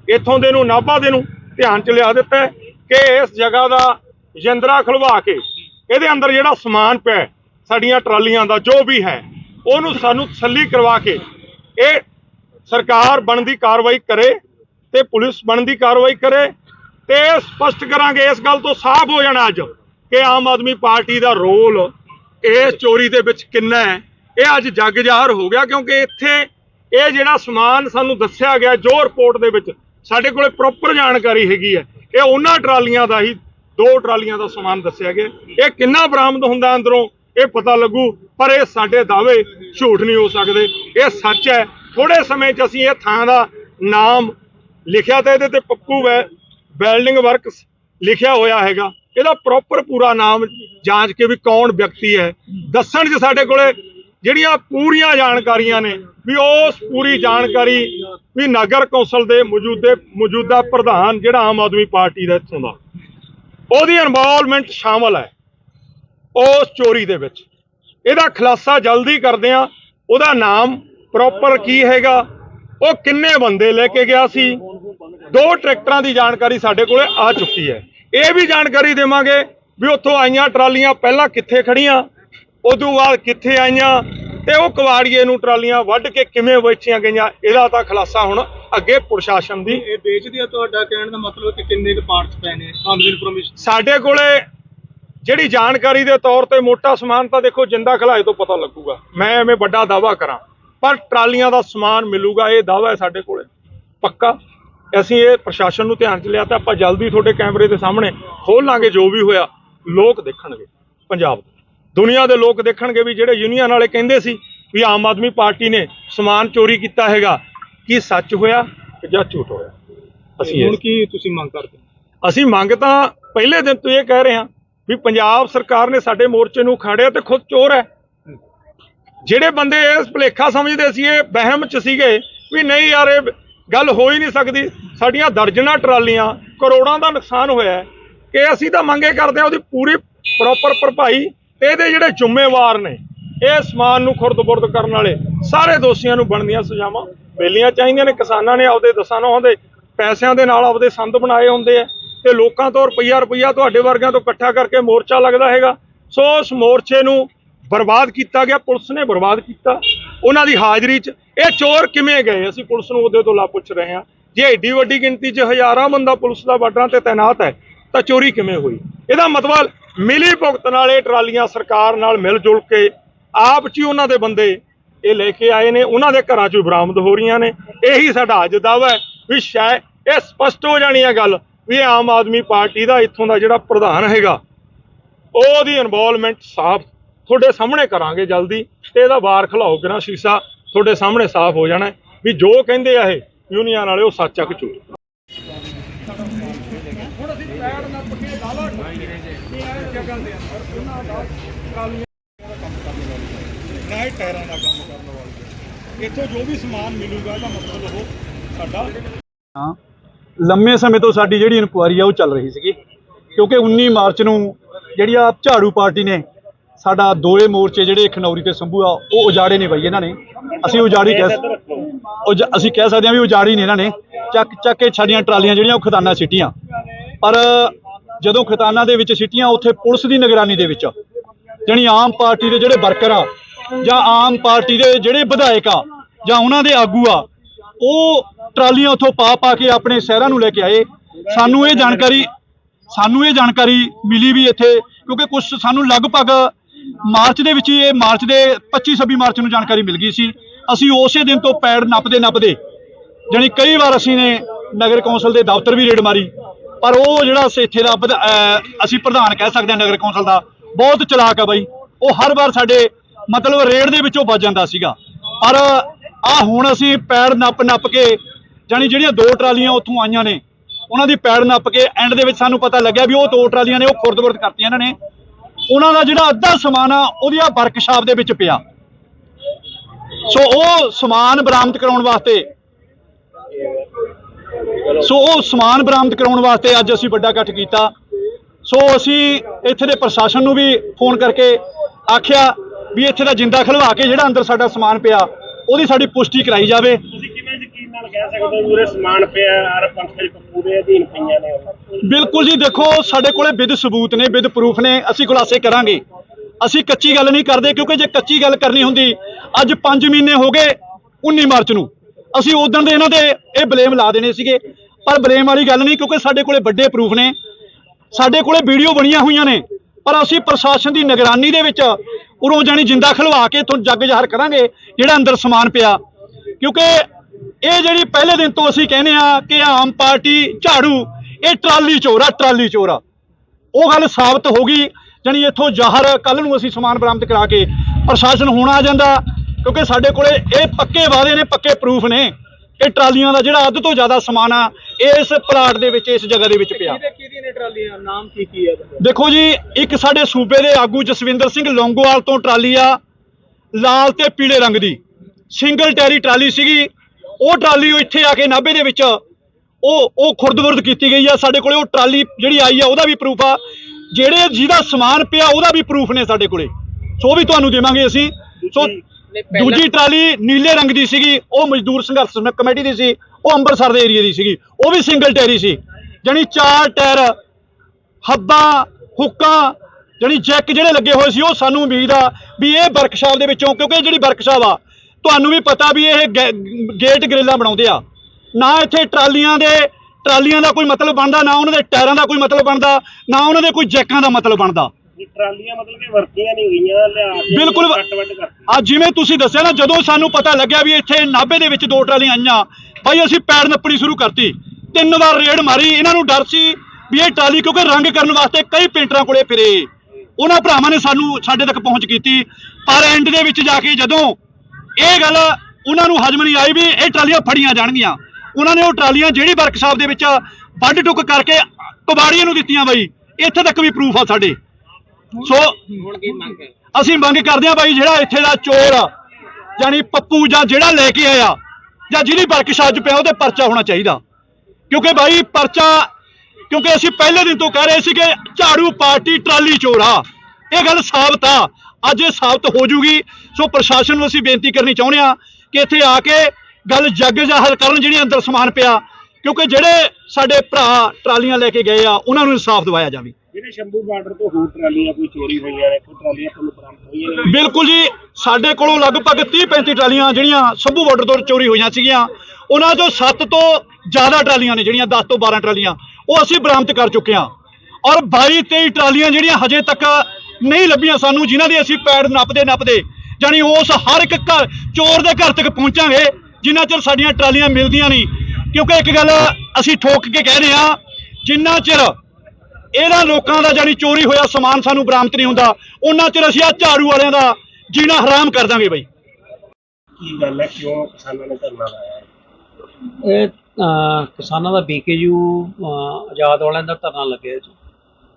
ਇੱਥੋਂ ਦੇ ਨੂੰ, ਨਾਭਾ ਦੇ ਨੂੰ, ਧਿਆਨ ਚ ਲਿਆ ਦਿੱਤਾ ਕਿ ਇਸ ਜਗ੍ਹਾ ਦਾ ਜਿੰਦਰਾ ਖਲਵਾ ਕੇ ਇਹਦੇ ਅੰਦਰ ਜਿਹੜਾ ਸਮਾਨ ਪਿਆ ਸਾਡੀਆਂ ਟਰਾਲੀਆਂ ਦਾ ਜੋ ਵੀ ਹੈ, ਉਹਨੂੰ ਸਾਨੂੰ ਤਸੱਲੀ ਕਰਵਾ ਕੇ ਇਹ ਸਰਕਾਰ ਬਣਦੀ ਕਾਰਵਾਈ ਕਰੇ ਤੇ ਪੁਲਿਸ ਬਣਦੀ ਕਾਰਵਾਈ ਕਰੇ ਤੇ ਇਹ ਸਪਸ਼ਟ ਕਰਾਂਗੇ ਇਸ ਗੱਲ ਤੋਂ ਸਾਫ਼ ਹੋ ਜਾਣਾ ਅੱਜ ਕਿ ਆਮ ਆਦਮੀ ਪਾਰਟੀ ਦਾ ਰੋਲ ਇਸ ਚੋਰੀ ਦੇ ਵਿੱਚ ਕਿੰਨਾ ਹੈ। ਇਹ ਅੱਜ ਜੱਗ ਜ਼ਾਹਰ ਹੋ ਗਿਆ ਕਿਉਂਕਿ ਇੱਥੇ ਇਹ ਜਿਹੜਾ ਸਮਾਨ ਸਾਨੂੰ ਦੱਸਿਆ ਗਿਆ ਜੋ ਰਿਪੋਰਟ ਦੇ ਵਿੱਚ ਸਾਡੇ ਕੋਲੇ ਪ੍ਰੋਪਰ ਜਾਣਕਾਰੀ ਹੈਗੀ ਹੈ। ਇਹ ਉਹਨਾਂ ਟਰਾਲੀਆਂ ਦਾ ਹੀ, ਦੋ ਟਰਾਲੀਆਂ ਦਾ ਸਮਾਨ ਦੱਸਿਆ ਗਿਆ। ਇਹ ਕਿੰਨਾ ਬਰਾਮਦ ਹੁੰਦਾ ਅੰਦਰੋਂ, ਇਹ ਪਤਾ ਲੱਗੂ, ਪਰ ਇਹ ਸਾਡੇ ਦਾਅਵੇ ਝੂਠ ਨਹੀਂ ਹੋ ਸਕਦੇ। ਇਹ ਸੱਚ ਹੈ। ਥੋੜੇ ਸਮੇਂ 'ਚ ਅਸੀਂ ਇਹ ਥਾਂ ਦਾ ਨਾਮ ਲਿਖਿਆ ਤਾਂ ਇਹਦੇ ਤੇ ਪੱਪੂ ਵੈ ਵੈਲਡਿੰਗ ਵਰਕਸ ਲਿਖਿਆ ਹੋਇਆ ਹੈਗਾ। ਇਹਦਾ ਪ੍ਰੋਪਰ ਪੂਰਾ ਨਾਮ ਜਾਂਚ ਕੇ ਵੀ ਕੌਣ ਵਿਅਕਤੀ ਹੈ। ਦੱਸਣ 'ਚ ਸਾਡੇ ਕੋਲੇ ਜਿਹੜੀਆਂ ਪੂਰੀਆਂ ਜਾਣਕਾਰੀਆਂ ਨੇ, ਵੀ ਉਸ ਪੂਰੀ ਜਾਣਕਾਰੀ ਵੀ ਨਗਰ ਕੌਂਸਲ ਦੇ ਮੌਜੂਦੇ, ਮੌਜੂਦਾ ਪ੍ਰਧਾਨ ਜਿਹੜਾ ਆਮ ਆਦਮੀ ਪਾਰਟੀ ਦਾ ਇੱਥੋਂ ਦਾ। ਉਹਦੀ ਇਨਵੋਲਵਮੈਂਟ ਸ਼ਾਮਲ ਹੈ ਉਸ ਚੋਰੀ ਦੇ ਵਿੱਚ। ਇਹਦਾ ਖੁਲਾਸਾ ਜਲਦੀ ਕਰਦੇ ਆ ਉਹਦਾ ਨਾਮ ਪ੍ਰੋਪਰ ਕੀ ਹੈਗਾ? ਉਹ ਕਿੰਨੇ ਬੰਦੇ ਲੈ ਕੇ ਗਿਆ ਸੀ? ਦੋ ਟਰੈਕਟਰਾਂ ਦੀ ਜਾਣਕਾਰੀ ਸਾਡੇ ਕੋਲੇ ਆ ਚੁੱਕੀ ਹੈ। ਇਹ ਵੀ ਜਾਣਕਾਰੀ ਦੇਵਾਂਗੇ ਵੀ ਉੱਥੋਂ ਆਈਆਂ ਟਰਾਲੀਆਂ ਪਹਿਲਾਂ ਕਿੱਥੇ ਖੜੀਆਂ ਉਦੋਂ ਬਾਅਦ ਕਿੱਥੇ ਆਈਆਂ ਤੇ ਉਹ ਕਵਾੜੀਏ ਨੂੰ ਟਰਾਲੀਆਂ ਵੱਢ ਕੇ ਕਿਵੇਂ ਵੇਚੀਆਂ ਗਈਆਂ ਇਹਦਾ ਤਾਂ ਖੁਲਾਸਾ ਹੁਣ ਅੱਗੇ ਪ੍ਰਸ਼ਾਸਨ ਦੀ। ਇਹ ਵੇਚਦੀ ਆ ਤੁਹਾਡਾ ਕਹਿਣ ਦਾ ਮਤਲਬ ਕਿ ਕਿੰਨੇ ਕੁ ਪਾਰਟਸ ਪਏ ਨੇ ਤੁਹਾਨੂੰ ਇਨਫੋਰਮੇਸ਼ਨ ਸਾਡੇ ਕੋਲੇ ਜਿਹੜੀ ਜਾਣਕਾਰੀ ਦੇ ਤੌਰ ਤੇ ਮੋਟਾ ਸਮਾਨ ਤਾਂ ਦੇਖੋ ਜਿੰਦਾ ਖਲਾਏ ਤੋਂ ਪਤਾ ਲੱਗੂਗਾ ਮੈਂ ਐਵੇਂ ਵੱਡਾ ਦਾਵਾ ਕਰਾਂ ਪਰ ਟਰਾਲੀਆਂ ਦਾ ਸਮਾਨ ਮਿਲੂਗਾ ਇਹ ਦਾਵਾ ਹੈ ਸਾਡੇ ਕੋਲੇ ਪੱਕਾ। ਅਸੀਂ ਇਹ ਪ੍ਰਸ਼ਾਸਨ ਨੂੰ ਧਿਆਨ ਚ ਲਿਆ ਤਾਂ ਆਪਾਂ ਜਲਦੀ ਤੁਹਾਡੇ ਕੈਮਰੇ ਦੇ ਸਾਹਮਣੇ ਖੋਲਾਂਗੇ ਜੋ ਵੀ ਹੋਇਆ ਲੋਕ ਦੇਖਣਗੇ ਪੰਜਾਬ ਦੁਨੀਆ ਦੇ ਲੋਕ ਦੇਖਣਗੇ ਵੀ ਜਿਹੜੇ ਯੂਨੀਅਨ ਵਾਲੇ ਕਹਿੰਦੇ ਸੀ ਵੀ ਆਮ ਆਦਮੀ ਪਾਰਟੀ ਨੇ ਸਮਾਨ ਚੋਰੀ ਕੀਤਾ ਹੈਗਾ ਕੀ ਸੱਚ ਹੋਇਆ ਜਾਂ ਝੂਠ ਹੋਇਆ? ਅਸੀਂ ਹੁਣ ਕੀ ਤੁਸੀਂ ਮੰਗ ਕਰਦੇ? ਅਸੀਂ ਮੰਗ ਤਾਂ ਪਹਿਲੇ ਦਿਨ ਤੋਂ ਇਹ ਕਹਿ ਰਹੇ ਹਾਂ ਵੀ ਪੰਜਾਬ ਸਰਕਾਰ ਨੇ ਸਾਡੇ ਮੋਰਚੇ ਨੂੰ ਖਾੜਿਆ ਤੇ ਖੁਦ ਚੋਰ ਹੈ। ਜਿਹੜੇ ਬੰਦੇ ਇਸ ਭੁਲੇਖਾ ਸਮਝਦੇ ਸੀ ਇਹ ਵਹਿਮ ਚ ਸੀਗੇ ਵੀ ਨਹੀਂ ਯਾਰ ਇਹ ਗੱਲ ਹੋ ਹੀ ਨਹੀਂ ਸਕਦੀ। ਸਾਡੀਆਂ ਦਰਜਨਾਂ ਟਰਾਲੀਆਂ ਕਰੋੜਾਂ ਦਾ ਨੁਕਸਾਨ ਹੋਇਆ ਕਿ ਅਸੀਂ ਤਾਂ ਮੰਗੇ ਕਰਦੇ ਹਾਂ ਉਹਦੀ ਪੂਰੀ ਪ੍ਰੋਪਰ ਭਰਪਾਈ ਤੇ ਇਹਦੇ ਜਿਹੜੇ ਜ਼ਿੰਮੇਵਾਰ ਨੇ, ਇਹ ਸਮਾਨ ਨੂੰ ਖੁਰਦ-ਬੁਰਦ ਕਰਨ ਵਾਲੇ ਸਾਰੇ ਦੋਸ਼ੀਆਂ ਨੂੰ ਬਣਦੀਆਂ ਸਜ਼ਾਵਾਂ ਮਿਲਣੀਆਂ ਚਾਹੀਦੀਆਂ ਨੇ। ਕਿਸਾਨਾਂ ਨੇ ਆਪਦੇ ਦਸਾਂ ਨੌਂ ਦੇ ਪੈਸਿਆਂ ਦੇ ਨਾਲ ਆਪਦੇ ਸੰਦ ਬਣਾਏ ਹੁੰਦੇ ਆ ਤੇ ਲੋਕਾਂ ਤੋਂ ਰੁਪਈਆ ਰੁਪਈਆ ਤੁਹਾਡੇ ਵਰਗਿਆਂ ਤੋਂ ਇਕੱਠਾ ਕਰਕੇ ਮੋਰਚਾ ਲੱਗਦਾ ਹੈਗਾ। ਸੋ ਉਸ ਮੋਰਚੇ ਨੂੰ ਬਰਬਾਦ ਕੀਤਾ ਗਿਆ। ਪੁਲਿਸ ਨੇ ਬਰਬਾਦ ਕੀਤਾ। ਉਹਨਾਂ ਦੀ ਹਾਜ਼ਰੀ 'ਚ। ਇਹ ਚੋਰ ਕਿਵੇਂ ਗਏ? ਅਸੀਂ ਪੁਲਿਸ ਨੂੰ ਉਹਦੇ ਤੋਂ ਲਾ ਪੁੱਛ ਰਹੇ ਹਾਂ। ਜੇ ਏਡੀ ਵੱਡੀ ਗਿਣਤੀ 'ਚ ਹਜ਼ਾਰਾਂ ਬੰਦਾ ਪੁਲਿਸ ਦਾ ਬਾਰਡਰਾਂ ਤੇ ਤਾਇਨਾਤ ਹੈ, ਤਾਂ ਚੋਰੀ ਕਿਵੇਂ ਹੋਈ? ਇਹਦਾ ਮਤਲਬ ਮਿਲੀ ਭੁਗਤ ਨਾਲ ਇਹ ਟਰਾਲੀਆਂ ਸਰਕਾਰ ਨਾਲ ਮਿਲ ਜੁਲ ਕੇ ਆਪ 'ਚ ਹੀ ਉਹਨਾਂ ਦੇ ਬੰਦੇ ਇਹ ਲੈ ਕੇ ਆਏ ਨੇ। ਉਹਨਾਂ ਦੇ ਘਰਾਂ 'ਚੋਂ ਬਰਾਮਦ ਹੋ ਰਹੀਆਂ ਨੇ। ਇਹੀ ਸਾਡਾ ਅੱਜ ਦਾਵਾ ਹੈ ਵੀ ਸ਼ਾਇਦ ਇਹ ਸਪਸ਼ਟ ਹੋ ਜਾਣੀ ਹੈ ਗੱਲ ਵੀ ਆਮ ਆਦਮੀ ਪਾਰਟੀ ਦਾ ਇੱਥੋਂ ਦਾ ਜਿਹੜਾ ਪ੍ਰਧਾਨ ਹੈਗਾ, ਉਹਦੀ ਇਨਵੋਲਵਮੈਂਟ ਸਾਫ਼ ਤੁਹਾਡੇ ਸਾਹਮਣੇ ਕਰਾਂਗੇ ਜਲਦੀ। ਤੇ ਇਹਦਾ ਵਾਰ ਖਲਾਓ ਕਿਨਾ ਸ਼ੀਸ਼ਾ ਤੁਹਾਡੇ ਸਾਹਮਣੇ ਸਾਫ਼ ਹੋ ਜਾਣਾ ਹੈ ਵੀ ਜੋ ਕਹਿੰਦੇ ਆ ਇਹ ਯੂਨੀਅਨ ਵਾਲੇ ਉਹ ਸੱਚ ਆ ਕਿ ਝੂਠ? ਹੁਣ ਅਸੀਂ ਪੈਰ ਨੱਪ ਕੇ ਦਾਵਾ ਠੋਕੀਏ ਕਿ ਇਹ ਜਗ੍ਹਾ ਦੇ ਅੰਦਰ ਉਹਨਾਂ ਦਾ ਟਰਾਲੀਆਂ ਦਾ ਕੰਮ ਕਰਨ ਵਾਲੀ ਨਾ ਇਹ ਟਾਇਰਾਂ ਦਾ ਕੰਮ ਕਰਨ ਵਾਲੀ ਇੱਥੋਂ ਜੋ ਵੀ ਸਮਾਨ ਮਿਲੂਗਾ ਇਹਦਾ ਮਤਲਬ ਉਹ ਸਾਡਾ ਹਾਂ। ਲੰਮੇ ਸਮੇਂ ਤੋਂ ਸਾਡੀ ਜਿਹੜੀ ਇਨਕੁਆਇਰੀ ਆ ਉਹ ਚੱਲ ਰਹੀ ਸੀਗੀ। ਕਿਉਂਕਿ 19 ਮਾਰਚ ਨੂੰ ਜਿਹੜੀ ਆ ਝਾੜੂ ਪਾਰਟੀ ਨੇ ਸਾਡਾ ਦੋਏ ਮੋਰਚੇ ਜਿਹੜੇ ਖਨੌਰੀ ਤੇ ਸੰਭੂ ਆ, ਉਹ ਉਜਾੜੇ ਨੇ ਬਈ ਇਹਨਾਂ ਨੇ। ਅਸੀਂ ਉਜਾੜੀ ਕਹਿ ਉਹ ਜ- ਅਸੀਂ ਕਹਿ ਸਕਦੇ ਹਾਂ ਵੀ ਉਜਾੜੀ ਨੇ ਇਹਨਾਂ ਨੇ। ਚੱਕ ਚੱਕ ਕੇ ਸਾਡੀਆਂ ਟਰਾਲੀਆਂ ਜਿਹੜੀਆਂ, ਉਹ ਖਤਾਨਾ ਸਿੱਟੀਆਂ। ਪਰ ਜਦੋਂ ਖਤਾਨਾ ਦੇ ਵਿੱਚ ਸਿੱਟੀਆਂ, ਉੱਥੇ ਪੁਲਿਸ ਦੀ ਨਿਗਰਾਨੀ ਦੇ ਵਿੱਚ। ਜਾਣੀ ਆਮ ਪਾਰਟੀ ਦੇ ਜਿਹੜੇ ਵਰਕਰ ਆ, ਜਾਂ ਆਮ ਪਾਰਟੀ ਦੇ ਜਿਹੜੇ ਵਿਧਾਇਕ ਆ, ਜਾਂ ਉਹਨਾਂ ਦੇ ਆਗੂ ਆ, ਉਹ ਟਰਾਲੀਆਂ ਉੱਥੋਂ ਪਾ ਪਾ ਕੇ ਆਪਣੇ ਸ਼ਹਿਰਾਂ ਨੂੰ ਲੈ ਕੇ ਆਏ। ਸਾਨੂੰ ਇਹ ਜਾਣਕਾਰੀ ਸਾਨੂੰ ਇਹ ਜਾਣਕਾਰੀ ਮਿਲੀ ਵੀ ਇੱਥੇ, ਕਿਉਂਕਿ ਕੁਝ ਸਾਨੂੰ ਲਗਭਗ ਮਾਰਚ ਦੇ ਵਿੱਚ ਹੀ ਇਹ ਮਾਰਚ ਦੇ 25 26 ਮਾਰਚ ਨੂੰ ਜਾਣਕਾਰੀ ਮਿਲ ਗਈ ਸੀ। ਅਸੀਂ ਉਸੇ ਦਿਨ ਤੋਂ ਪੈੜ ਨੱਪਦੇ ਨੱਪਦੇ, ਜਾਣੀ ਕਈ ਵਾਰ ਅਸੀਂ ਨੇ ਨਗਰ ਕੌਂਸਲ ਦੇ ਦਫ਼ਤਰ ਵੀ ਰੇਡ ਮਾਰੀ, ਪਰ ਉਹ ਜਿਹੜਾ ਇੱਥੇ ਦਾ ਅਸੀਂ ਪ੍ਰਧਾਨ ਕਹਿ ਸਕਦੇ ਹਾਂ ਨਗਰ ਕੌਂਸਲ ਦਾ, ਬਹੁਤ ਚਲਾਕ ਆ ਬਾਈ। ਉਹ ਹਰ ਵਾਰ ਸਾਡੇ ਮਤਲਬ ਰੇਡ ਦੇ ਵਿੱਚੋਂ ਬਚ ਜਾਂਦਾ ਸੀਗਾ। ਪਰ ਆ ਹੁਣ ਅਸੀਂ ਪੈੜ ਨੱਪ ਨੱਪ ਕੇ, ਜਾਣੀ ਜਿਹੜੀਆਂ ਦੋ ਟਰਾਲੀਆਂ ਉੱਥੋਂ ਆਈਆਂ ਨੇ, ਉਹਨਾਂ ਦੀ ਪੈੜ ਨੱਪ ਕੇ ਐਂਡ ਦੇ ਵਿੱਚ ਸਾਨੂੰ ਪਤਾ ਲੱਗਿਆ ਵੀ ਉਹ ਦੋ ਟਰਾਲੀਆਂ ਨੇ, ਉਹ ਖੁਰਦ-ਬੁਰਦ ਕਰਤੀਆਂ ਇਹਨਾਂ ਨੇ। ਉਹਨਾਂ ਦਾ ਜਿਹੜਾ ਅੱਧਾ ਸਮਾਨ ਆ, ਉਹਦੀ ਵਰਕਸ਼ਾਪ ਦੇ ਵਿੱਚ ਪਿਆ। ਸੋ ਉਹ ਸਮਾਨ ਬਰਾਮਦ ਕਰਾਉਣ ਵਾਸਤੇ, ਸੋ ਉਹ ਸਮਾਨ ਬਰਾਮਦ ਕਰਾਉਣ ਵਾਸਤੇ ਅੱਜ ਅਸੀਂ ਵੱਡਾ ਇਕੱਠ ਕੀਤਾ। ਸੋ ਅਸੀਂ ਇੱਥੇ ਦੇ ਪ੍ਰਸ਼ਾਸਨ ਨੂੰ ਵੀ ਫੋਨ ਕਰਕੇ ਆਖਿਆ ਵੀ ਇੱਥੇ ਦਾ ਜਿੰਦਾ ਖਲਵਾ ਕੇ ਜਿਹੜਾ ਅੰਦਰ ਸਾਡਾ ਸਮਾਨ ਪਿਆ, ਉਹਦੀ ਸਾਡੀ ਪੁਸ਼ਟੀ ਕਰਾਈ ਜਾਵੇ। ਤੁਸੀਂ ਕਹਿ ਸਕਦੇ ਪੂਰੇ ਸਮਾਨ ਪਿਆ ਹਰ ਪੰਥ ਪੂਰੇ ਅਧੀਨ ਪਈਆਂ ਨੇ ਉਹ ਬਿਲਕੁਲ ਜੀ, ਦੇਖੋ, ਸਾਡੇ ਕੋਲੇ ਵਿਦ ਸਬੂਤ ਨੇ ਵਿਦ ਪ੍ਰੂਫ ਨੇ, ਅਸੀਂ ਖੁਲਾਸੇ ਕਰਾਂਗੇ। ਅਸੀਂ ਕੱਚੀ ਗੱਲ ਨਹੀਂ ਕਰਦੇ, ਕਿਉਂਕਿ ਜੇ ਕੱਚੀ ਗੱਲ ਕਰਨੀ ਹੁੰਦੀ, ਅੱਜ 5 ਮਹੀਨੇ ਹੋ ਗਏ 19 ਮਾਰਚ ਨੂੰ। ਅਸੀਂ ਉਦੋਂ ਦੇ ਇਹਨਾਂ ਦੇ ਇਹ ਬਲੇਮ ਲਾ ਦੇਣੇ ਸੀਗੇ। ਪਰ ਬਲੇਮ ਵਾਲੀ ਗੱਲ ਨਹੀਂ, ਕਿਉਂਕਿ ਸਾਡੇ ਕੋਲੇ ਵੱਡੇ ਪ੍ਰੂਫ ਨੇ। ਸਾਡੇ ਕੋਲੇ ਵੀਡੀਓ ਬਣੀਆਂ ਹੋਈਆਂ ਨੇ, ਪਰ ਅਸੀਂ ਪ੍ਰਸ਼ਾਸਨ ਦੀ ਨਿਗਰਾਨੀ ਦੇ ਵਿੱਚ ਉਰੋਂ ਜਾਣੀ ਜਿੰਦਾ ਖਲਵਾ ਕੇ ਤੁਹਾਨੂੰ ਜੱਗ ਜ਼ਾਹਰ ਕਰਾਂਗੇ, ਜਿਹੜਾ ਅੰਦਰ ਸਮਾਨ ਪਿਆ। ਕਿਉਂਕਿ ਇਹ ਜਿਹੜੀ ਪਹਿਲੇ ਦਿਨ ਤੋਂ ਅਸੀਂ ਕਹਿੰਦੇ ਆ ਕਿ ਆਮ ਪਾਰਟੀ ਝਾੜੂ ਇਹ ਟਰਾਲੀ ਚੋਰ ਟਰਾਲੀ ਚੋਰ। ਉਹ ਗੱਲ ਸਾਬਤ ਹੋ ਗਈ ਜਾਣੀ ਇੱਥੋਂ ਜ਼ਾਹਰ ਕੱਲ ਨੂੰ ਅਸੀਂ ਸਮਾਨ ਬਰਾਮਦ ਕਰਾ ਕੇ ਪ੍ਰਸ਼ਾਸਨ ਹੁਣ ਆ ਜਾਂਦਾ ਕਿਉਂਕਿ ਸਾਡੇ ਕੋਲੇ ਇਹ ਪੱਕੇ ਵਾਅਦੇ ਨੇ ਪੱਕੇ ਪ੍ਰੂਫ ਨੇ ਇਹ ਟਰਾਲੀਆਂ ਦਾ ਜਿਹੜਾ ਅੱਧ ਤੋਂ ਜ਼ਿਆਦਾ ਸਮਾਨ ਆ ਇਸ ਪਲਾਟ ਦੇ ਵਿੱਚ ਇਸ ਜਗ੍ਹਾ ਦੇ ਵਿੱਚ ਪਿਆ? ਦੇਖੋ ਜੀ ਇੱਕ ਸਾਡੇ ਸੂਬੇ ਦੇ ਆਗੂ ਜਸਵਿੰਦਰ ਸਿੰਘ ਲੌਂਗੋਵਾਲ ਤੋਂ ਟਰਾਲੀ ਆ ਲਾਲ ਤੇ ਪੀਲੇ ਰੰਗ ਦੀ। ਸਿੰਗਲ ਟੈਰੀ ਟਰਾਲੀ ਸੀਗੀ ਉਹ ਟਰਾਲੀ ਉਹ ਇੱਥੇ ਆ ਕੇ ਨਾਭੇ ਦੇ ਵਿੱਚ ਉਹ ਉਹ ਖੁਰਦਬੁਰਦ ਕੀਤੀ ਗਈ ਆ। ਸਾਡੇ ਕੋਲੇ ਉਹ ਟਰਾਲੀ ਜਿਹੜੀ ਆਈ ਆ ਉਹਦਾ ਵੀ ਪ੍ਰੂਫ ਆ। ਜਿਹੜੇ ਜਿਹਦਾ ਸਮਾਨ ਪਿਆ ਉਹਦਾ ਵੀ ਪ੍ਰੂਫ ਨੇ ਸਾਡੇ ਕੋਲੇ। ਸੋ ਵੀ ਤੁਹਾਨੂੰ ਦੇਵਾਂਗੇ ਅਸੀਂ। ਸੋ ਦੂਜੀ ਟਰਾਲੀ ਨੀਲੇ ਰੰਗ ਦੀ ਸੀਗੀ। ਉਹ ਮਜ਼ਦੂਰ ਸੰਘਰਸ਼ ਕਮੇਟੀ ਦੀ ਸੀ। ਉਹ ਅੰਮ੍ਰਿਤਸਰ ਦੇ ਏਰੀਆ ਦੀ ਸੀਗੀ। ਉਹ ਵੀ ਸਿੰਗਲ ਟੈਰੀ ਸੀ। ਜਾਣੀ ਚਾਰ ਟਾਇਰ ਹੱਬਾਂ ਹੁੱਕਾਂ ਜਿਹੜੀ ਚੈੱਕ ਜਿਹੜੇ ਲੱਗੇ ਹੋਏ ਸੀ ਉਹ ਸਾਨੂੰ ਉਮੀਦ ਆ ਵੀ ਇਹ ਵਰਕਸ਼ਾਪ ਦੇ ਵਿੱਚੋਂ ਕਿਉਂਕਿ ਜਿਹੜੀ ਵਰਕਸ਼ਾਪ ਆ ਤੁਹਾਨੂੰ ਵੀ ਪਤਾ ਵੀ ਇਹ ਗੇਟ ਗ੍ਰਿਲਾਂ ਬਣਾਉਂਦੇ ਆ। ਨਾ ਇੱਥੇ ਟਰਾਲੀਆਂ ਦੇ ਟਰਾਲੀਆਂ ਦਾ ਕੋਈ ਮਤਲਬ ਬਣਦਾ ਨਾ ਉਹਨਾਂ ਦੇ ਟਾਇਰਾਂ ਦਾ ਕੋਈ ਮਤਲਬ ਬਣਦਾ ਨਾ ਉਹਨਾਂ ਦੇ ਕੋਈ ਜੈਕਾਂ ਦਾ ਮਤਲਬ ਬਣਦਾ। ਇਹ ਟਰਾਲੀਆਂ ਮਤਲਬ ਕਿ ਵਰਤੀਆਂ ਨਹੀਂ ਗਈਆਂ ਲਿਆ ਕੇ ਬਿਲਕੁਲ। ਆ ਜਿਵੇਂ ਤੁਸੀਂ ਦੱਸਿਆ ਨਾ ਜਦੋਂ ਸਾਨੂੰ ਪਤਾ ਲੱਗਿਆ ਵੀ ਇੱਥੇ ਨਾਭੇ ਦੇ ਵਿੱਚ ਦੋ ਟਰਾਲੀਆਂ ਆਈਆਂ ਭਾਈ ਅਸੀਂ ਪੈੜ ਨੱਪਣੀ ਸ਼ੁਰੂ ਕਰਤੀ। ਤਿੰਨ ਵਾਰ ਰੇਡ ਮਾਰੀ ਇਹਨਾਂ ਨੂੰ ਡਰ ਸੀ ਵੀ ਇਹ ਟਰਾਲੀ ਕਿਉਂਕਿ ਰੰਗ ਕਰਨ ਵਾਸਤੇ ਕਈ ਪੇਂਟਰਾਂ ਕੋਲੇ ਫਿਰੇ। ਉਹਨਾਂ ਭਰਾਵਾਂ ਨੇ ਸਾਨੂੰ ਸਾਡੇ ਤੱਕ ਪਹੁੰਚ ਕੀਤੀ। ਪਰ ਐਂਡ ਦੇ ਵਿੱਚ ਜਾ ਕੇ ਜਦੋਂ ਇਹ ਗੱਲ ਉਹਨਾਂ ਨੂੰ ਹਜਮ ਨਹੀਂ ਆਈ ਵੀ ਇਹ ਟਰਾਲੀਆਂ ਫੜੀਆਂ ਜਾਣਗੀਆਂ। ਉਹਨਾਂ ਨੇ ਉਹ ਟਰਾਲੀਆਂ ਜਿਹੜੀ ਵਰਕਸ਼ਾਪ ਦੇ ਵਿੱਚ ਵੱਢ ਟੁੱਕ ਕਰਕੇ ਕਬਾੜੀਆਂ ਨੂੰ ਦਿੱਤੀਆਂ ਬਾਈ। ਇੱਥੇ ਤੱਕ ਵੀ ਪ੍ਰੂਫ ਆ ਸਾਡੇ। ਸੋ ਅਸੀਂ ਮੰਗ ਕਰਦੇ ਹਾਂ ਬਾਈ ਜਿਹੜਾ ਇੱਥੇ ਦਾ ਚੋਰ ਆ ਯਾਨੀ ਪੱਪੂ ਜਾਂ ਜਿਹੜਾ ਲੈ ਕੇ ਆਇਆ, ਜਾਂ ਜਿਹਦੀ ਵਰਕਸ਼ਾਪ 'ਚ ਪਿਆ, ਉਹਦੇ ਪਰਚਾ ਹੋਣਾ ਚਾਹੀਦਾ। ਕਿਉਂਕਿ ਬਾਈ ਪਰਚਾ, ਕਿਉਂਕਿ ਅਸੀਂ ਪਹਿਲੇ ਦਿਨ ਤੋਂ ਕਹਿ ਰਹੇ ਸੀ ਕਿ ਝਾੜੂ ਪਾਰਟੀ ਟਰਾਲੀ ਚੋਰ ਆ। ਇਹ ਗੱਲ ਸਾਬਤ ਆ। ਅੱਜ ਇਹ ਸਾਬਤ ਹੋ ਜੂਗੀ। ਸੋ ਪ੍ਰਸ਼ਾਸਨ ਨੂੰ ਅਸੀਂ ਬੇਨਤੀ ਕਰਨੀ ਚਾਹੁੰਦੇ ਆ ਕਿ ਇੱਥੇ ਆ ਕੇ ਗੱਲ ਜੱਗ ਜ਼ਾਹਰ ਕਰਨ ਜਿਹੜੀ ਅੰਦਰ ਸਮਾਨ ਪਿਆ ਕਿਉਂਕਿ ਜਿਹੜੇ ਸਾਡੇ ਭਰਾ ਟਰਾਲੀਆਂ ਲੈ ਕੇ ਗਏ ਆ ਉਹਨਾਂ ਨੂੰ ਇਨਸਾਫ ਦਿਵਾਇਆ ਜਾਵੇ। ਜਿਹੜੇ ਸ਼ੰਭੂ ਬਾਰਡਰ ਤੋਂ ਹੋਰ ਟਰਾਲੀਆਂ ਕੋਈ ਚੋਰੀ ਹੋਈਆਂ ਨੇ ਕੋਈ ਟਰਾਲੀਆਂ ਤੁਹਾਨੂੰ ਬਰਾਮਦ ਹੋਈਆਂ ਨੇ? ਬਿਲਕੁਲ ਜੀ ਸਾਡੇ ਕੋਲੋਂ ਲਗਭਗ 30 35 ਟਰਾਲੀਆਂ ਜਿਹੜੀਆਂ ਸੰਭੂ ਬਾਰਡਰ ਤੋਂ ਚੋਰੀ ਹੋਈਆਂ ਸੀਗੀਆਂ ਉਹਨਾਂ ਚੋਂ 7 ਤੋਂ ਜ਼ਿਆਦਾ ਟਰਾਲੀਆਂ ਨੇ ਜਿਹੜੀਆਂ 10 ਤੋਂ 12 ਟਰਾਲੀਆਂ ਉਹ ਅਸੀਂ ਬਰਾਮਦ ਕਰ ਚੁੱਕੇ ਹਾਂ। ਔਰ 22 23 ਟਰਾਲੀਆਂ ਜਿਹੜੀਆਂ ਹਜੇ ਤੱਕ ਨਹੀਂ ਲੱਭੀਆਂ ਸਾਨੂੰ ਜਿਨ੍ਹਾਂ ਦੇ ਅਸੀਂ ਪੈੜ ਨੱਪਦੇ ਨੱਪਦੇ ਜਾਣੀ ਉਸ ਹਰ ਇੱਕ ਘਰ ਚੋਰ ਦੇ ਘਰ ਤੱਕ ਪਹੁੰਚਾਂਗੇ ਜਿੰਨਾ ਚਿਰ ਸਾਡੀਆਂ ਟਰਾਲੀਆਂ ਮਿਲਦੀਆਂ ਨਹੀਂ। ਕਿਉਂਕਿ ਇੱਕ ਗੱਲ ਅਸੀਂ ਠੋਕ ਕੇ ਕਹਿ ਰਹੇ ਹਾਂ ਜਿੰਨਾ ਚਿਰ ਇਹਨਾਂ ਲੋਕਾਂ ਦਾ ਜਾਨੀ ਚੋਰੀ ਹੋਇਆ ਸਮਾਨ ਸਾਨੂੰ ਬਰਾਮਦ ਨਹੀਂ ਹੁੰਦਾ ਉਹਨਾਂ ਚਿਰ ਅਸੀਂ ਆ ਝਾੜੂ ਵਾਲਿਆਂ ਦਾ ਜੀਣਾ ਹਰਾਮ ਕਰ ਦਾਂਗੇ ਬਈ। ਕੀ ਗੱਲ ਹੈ? ਕਿਉਂ ਕਿਸਾਨਾਂ ਨੇ ਧਰਨਾ ਲਾਇਆ? ਇਹ ਕਿਸਾਨਾਂ ਦਾ ਬੀਕੇਯੂ ਆਜ਼ਾਦ ਵਾਲਿਆਂ ਦਾ ਧਰਨਾ ਲੱਗਿਆ ਜੀ।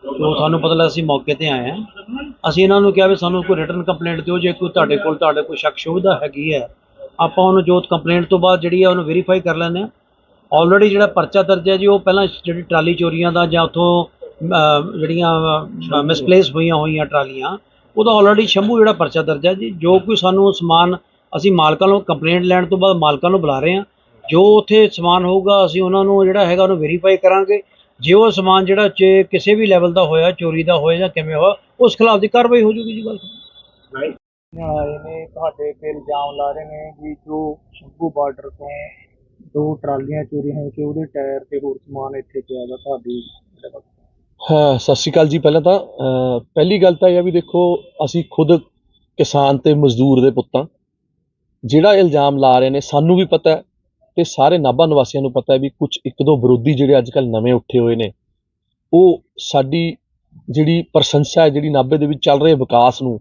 ਜੋ ਸਾਨੂੰ ਪਤਾ ਲੱਗਾ ਅਸੀਂ ਮੌਕੇ ਤੇ ਆਏ ਹਾਂ। ਅਸੀਂ ਇਹਨਾਂ ਨੂੰ ਕਿਹਾ ਵੀ ਸਾਨੂੰ ਕੋਈ ਰਿਟਰਨ ਕੰਪਲੇਂਟ ਦਿਓ, ਜੇ ਕੋਈ ਤੁਹਾਡੇ ਕੋਲ ਤੁਹਾਡੇ ਕੋਈ ਸ਼ੱਕ ਸ਼ੁਬਦਾ ਹੈਗੀ ਹੈ, ਆਪਾਂ ਉਹਨੂੰ ਜੋ ਕੰਪਲੇਂਟ ਤੋਂ ਬਾਅਦ ਜਿਹੜੀ ਹੈ ਉਹਨੂੰ ਵੈਰੀਫਾਈ ਕਰ ਲੈਂਦੇ ਹਾਂ। ਆਲਰੇਡੀ ਜਿਹੜਾ ਪਰਚਾ ਦਰਜ ਹੈ ਜੀ, ਉਹ ਪਹਿਲਾਂ ਜਿਹੜੀ ਟਰਾਲੀ ਚੋਰੀਆਂ ਦਾ ਜਾਂ ਉਥੋਂ ਜਿਹੜੀਆਂ ਮਿਸਪਲੇਸ ਹੋਈਆਂ ਹੋਈਆਂ ਟਰਾਲੀਆਂ, ਉਹਦਾ ਆਲਰੇਡੀ ਸ਼ੰਭੂ ਜਿਹੜਾ ਪਰਚਾ ਦਰਜ ਹੈ ਜੀ, ਜੋ ਕੋਈ ਸਾਨੂੰ ਸਮਾਨ, ਅਸੀਂ ਮਾਲਕਾਂ ਨੂੰ ਕੰਪਲੇਂਟ ਲੈਣ ਤੋਂ ਬਾਅਦ ਮਾਲਕਾਂ ਨੂੰ ਬੁਲਾ ਰਹੇ ਹਾਂ। ਜੋ ਉੱਥੇ ਸਮਾਨ ਹੋਊਗਾ, ਅਸੀਂ ਉਹਨਾਂ ਨੂੰ ਜਿਹੜਾ ਹੈਗਾ ਉਹਨੂੰ ਵੈਰੀਫਾਈ ਕਰਾਂਗੇ। ਜੇ ਉਹ ਸਮਾਨ ਜਿਹੜਾ ਚ ਕਿਸੇ ਵੀ ਲੈਵਲ ਦਾ ਹੋਇਆ ਚੋਰੀ ਦਾ ਹੋਇਆ ਜਾਂ ਕਿਵੇਂ ਹੋਇਆ ਉਸ ਖਿਲਾਫ ਦੀ ਕਾਰਵਾਈ ਹੋ ਜੂਗੀ ਜੀ ਗੱਲ। ਨਹੀਂ ਆਏ ਨੇ ਤੁਹਾਡੇ ਤੇ ਇਲਜ਼ਾਮ ਲਾ ਰਹੇ ਨੇ ਵੀ ਜੋ ਸ਼ੰਭੂ ਬਾਰਡਰ ਤੋਂ ਦੋ ਟਰਾਲੀਆਂ ਚੋਰੀ ਹੋਈਆਂ ਕਿ ਉਹਦੇ ਟਾਇਰ ਤੇ ਹੋਰ ਸਮਾਨ ਇੱਥੇ ਪਿਆ ਵਾ ਤੁਹਾਡੀ ਹਾਂ ਸਤਿ ਸ਼੍ਰੀ ਅਕਾਲ ਜੀ ਪਹਿਲਾਂ ਤਾਂ ਪਹਿਲੀ ਗੱਲ ਤਾਂ ਇਹ ਆ ਵੀ ਦੇਖੋ ਅਸੀਂ ਖੁਦ ਕਿਸਾਨ ਤੇ ਮਜ਼ਦੂਰ ਦੇ ਪੁੱਤਾਂ ਜਿਹੜਾ ਇਲਜ਼ਾਮ ਲਾ ਰਹੇ ਨੇ ਸਾਨੂੰ ਵੀ ਪਤਾ ਹੈ ਤੇ ਸਾਰੇ ਨਾਭਾ ਨਿਵਾਸੀਆਂ ਨੂੰ ਪਤਾ ਹੈ ਵੀ ਕੁਝ ਇੱਕ ਦੋ ਵਿਰੋਧੀ ਜਿਹੜੇ ਅੱਜ ਕੱਲ ਨਵੇਂ ਉੱਠੇ ਹੋਏ ਨੇ, ਉਹ ਸਾਡੀ ਜਿਹੜੀ ਪ੍ਰਸ਼ੰਸਾ ਹੈ, ਜਿਹੜੀ ਨਾਭੇ ਦੇ ਵਿੱਚ ਚੱਲ ਰਹੇ ਵਿਕਾਸ ਨੂੰ,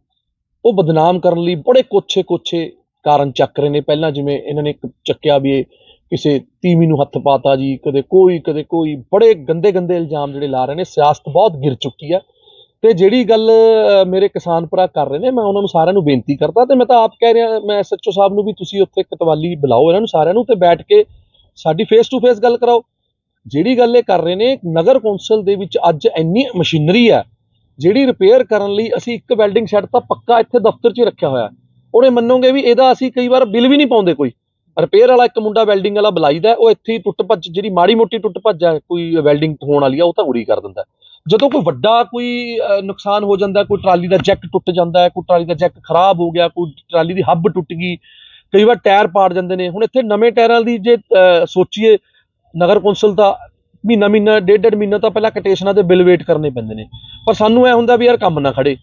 ਉਹ ਬਦਨਾਮ ਕਰਨ ਲਈ ਬੜੇ ਕੋਛੇ ਕੋਛੇ ਕਾਰਨ ਚੱਕ ਰਹੇ ਨੇ। ਪਹਿਲਾਂ ਜਿਵੇਂ ਇਹਨਾਂ ਨੇ ਚੱਕਿਆ ਵੀ ਇਹ ਕਿਸੇ ਤੀਵੀ ਨੂੰ ਹੱਥ ਪਾਤਾ ਜੀ, ਕਦੇ ਕੋਈ ਕਦੇ ਕੋਈ, ਬੜੇ ਗੰਦੇ ਗੰਦੇ ਇਲਜ਼ਾਮ ਜਿਹੜੇ ਲਾ ਰਹੇ ਨੇ, ਸਿਆਸਤ ਬਹੁਤ ਗਿਰ ਚੁੱਕੀ ਹੈ। ਤੇ ਜਿਹੜੀ ਗੱਲ ਮੇਰੇ ਕਿਸਾਨ ਭਰਾ ਕਰ ਰਹੇ ਨੇ, ਮੈਂ ਉਹਨਾਂ ਨੂੰ ਸਾਰਿਆਂ ਨੂੰ ਬੇਨਤੀ ਕਰਦਾ ਤੇ ਮੈਂ ਤਾਂ ਆਪ ਕਹਿ ਰਿਹਾ, ਮੈਂ ਐਸਐਚਓ ਸਾਹਿਬ ਨੂੰ ਵੀ ਤੁਸੀਂ ਉੱਥੇ ਕਤਵਾਲੀ ਬੁਲਾਓ, ਇਹਨਾਂ ਨੂੰ ਸਾਰਿਆਂ ਨੂੰ ਤੇ ਬੈਠ ਕੇ ਸਾਡੀ ਫੇਸ ਟੂ ਫੇਸ ਗੱਲ ਕਰਾਓ। ਜਿਹੜੀ ਗੱਲ ਇਹ ਕਰ ਰਹੇ ਨੇ, ਨਗਰ ਕੌਂਸਲ ਦੇ ਵਿੱਚ ਅੱਜ ਇੰਨੀ ਮਸ਼ੀਨਰੀ ਹੈ, ਜਿਹੜੀ ਰਿਪੇਅਰ ਕਰਨ ਲਈ ਅਸੀਂ ਇੱਕ ਵੈਲਡਿੰਗ ਸ਼ੈਡ ਤਾਂ ਪੱਕਾ ਇੱਥੇ ਦਫ਼ਤਰ 'ਚ ਹੀ ਰੱਖਿਆ ਹੋਇਆ। ਉਹਨੇ ਮੰਨੋਗੇ ਵੀ ਇਹਦਾ ਅਸੀਂ ਕਈ ਵਾਰ ਬਿੱਲ ਵੀ ਨਹੀਂ ਪਾਉਂਦੇ ਕੋਈ। ਰਿਪੇਅਰ ਵਾਲਾ ਇੱਕ ਮੁੰਡਾ ਵੈਲਡਿੰਗ ਵਾਲਾ ਬੁਲਾਈਦਾ, ਉਹ ਇੱਥੇ ਹੀ ਟੁੱਟ ਭੱਜ, ਜਿਹੜੀ ਮਾੜੀ ਮੋਟੀ ਟੁੱਟ ਭੱਜ ਹੈ ਕੋਈ ਵੈਲਡਿੰਗ ਹੋਣ ਵਾਲੀ ਆ, ਉਹ ਤਾਂ ਉਰੀ ਕਰ ਦਿੰਦਾ। ਜਦੋਂ ਕੋਈ ਵੱਡਾ ਕੋਈ ਨੁਕਸਾਨ ਹੋ ਜਾਂਦਾ, ਕੋਈ ਟਰਾਲੀ ਦਾ ਜੈਕ ਟੁੱਟ ਜਾਂਦਾ ਹੈ ਕੋਈ ਟਰਾਲੀ ਦਾ ਜੈਕ ਖਰਾਬ ਹੋ ਗਿਆ, ਕੋਈ ਟਰਾਲੀ ਦੀ ਹੱਬ ਟੁੱਟ ਗਈ, ਕਈ ਵਾਰ ਟਾਇਰ ਪਾੜ ਜਾਂਦੇ ਨੇ। ਹੁਣ ਇੱਥੇ ਨਵੇਂ ਟਾਇਰਾਂ ਦੀ ਜੇ ਸੋਚੀਏ, ਨਗਰ ਕੌਂਸਲ ਦਾ ਮਹੀਨਾ ਮਹੀਨਾ ਡੇਢ ਡੇਢ ਮਹੀਨਾ ਤਾਂ ਪਹਿਲਾਂ ਕਟੇਸ਼ਨਾਂ ਦੇ ਬਿੱਲ ਵੇਟ ਕਰਨੇ ਪੈਂਦੇ ਨੇ। ਪਰ ਸਾਨੂੰ ਐ ਹੁੰਦਾ ਵੀ ਯਾਰ ਕੰਮ ਨਾ ਖੜੇ।